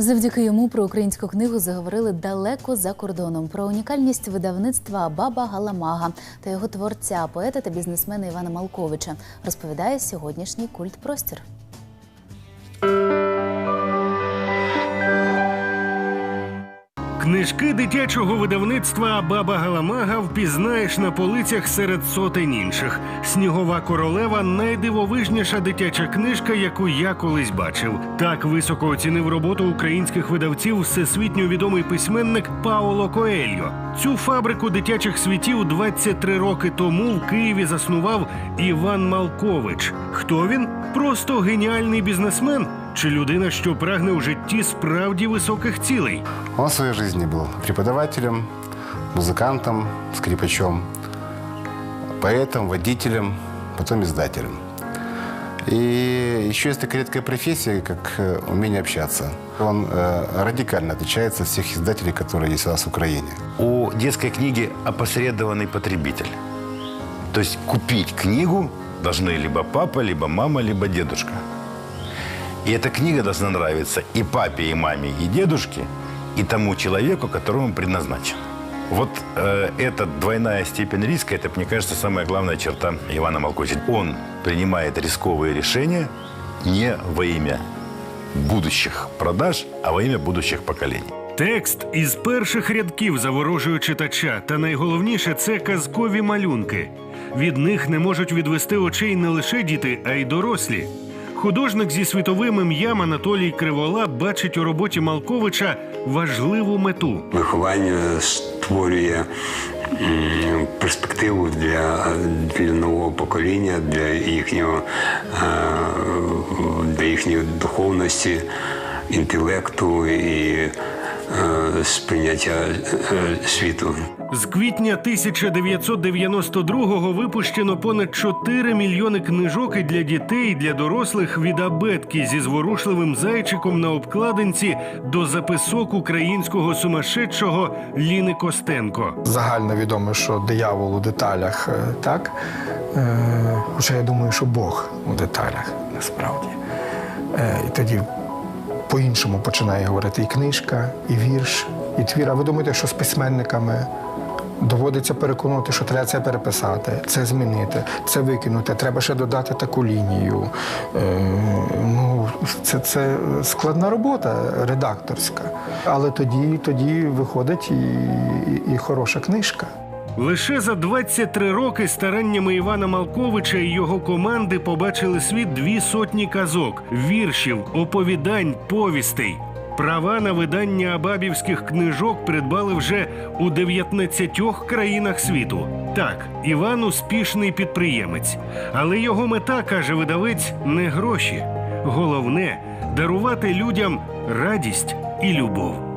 Завдяки йому про українську книгу заговорили далеко за кордоном. Про унікальність видавництва Баба Галамага та його творця, поета та бізнесмена Івана Малковича розповідає сьогоднішній культ Книжки дитячого видавництва Баба Галамага впізнаєш на полицях серед сотень інших. Снігова королева найдивовижніша дитяча книжка, яку я колись бачив. Так високо оцінив роботу українських видавців всесвітньо відомий письменник Паоло Коельо. Цю фабрику дитячих світів 23 роки тому в Києві заснував Іван Малкович. Хто він? Просто геніальний бізнесмен чи людина, що прагне у житті справді високих цілей? Он в своей жизни был преподавателем, музыкантом, скрипачом, поэтом, водителем, потом издателем. И еще есть такая редкая профессия, как э, умение общаться. Он э, радикально отличается от всех издателей, которые есть у нас в Украине. У детской книги опосредованный потребитель. То есть купить книгу должны либо папа, либо мама, либо дедушка. И эта книга должна нравиться и папе, и маме, и дедушке, и тому человеку, которому предназначена. Вот э, эта двойная степень риска, это, мне кажется, самая главная черта Ивана Малковича. Он принимает рисковые решения не во имя будущих продаж, а во имя будущих поколений. Текст із перших рядків заворожує читача, та найголовніше це казкові малюнки. Від них не можуть відвести очей не лише діти, а й дорослі. Художник зі світовим ім'ям Анатолій Кривола бачить у роботі Малковича важливу мету. Виховання створює перспективу для, для нового покоління, для їхнього, е, для їхньої духовності, інтелекту і сприйняття е, світу. З квітня 1992-го випущено понад 4 мільйони книжок і для дітей, і для дорослих від абетки зі зворушливим зайчиком на обкладинці до записок українського сумасшедшого Ліни Костенко. Загально відомо, що диявол у деталях, е, так? Е, Хоча я думаю, що Бог у деталях насправді. Е, І тоді по-іншому починає говорити і книжка, і вірш, і твір. А ви думаєте, що з письменниками доводиться переконувати, що треба це переписати, це змінити, це викинути, треба ще додати таку лінію. Е, Ну, це, це складна робота редакторська. Але тоді, тоді виходить і, і, і хороша книжка. Лише за 23 роки стараннями Івана Малковича і його команди побачили світ дві сотні казок, віршів, оповідань, повістей. Права на видання абабівських книжок придбали вже у 19 країнах світу. Так, Іван успішний підприємець, але його мета, каже видавець, не гроші. Головне дарувати людям радість і любов.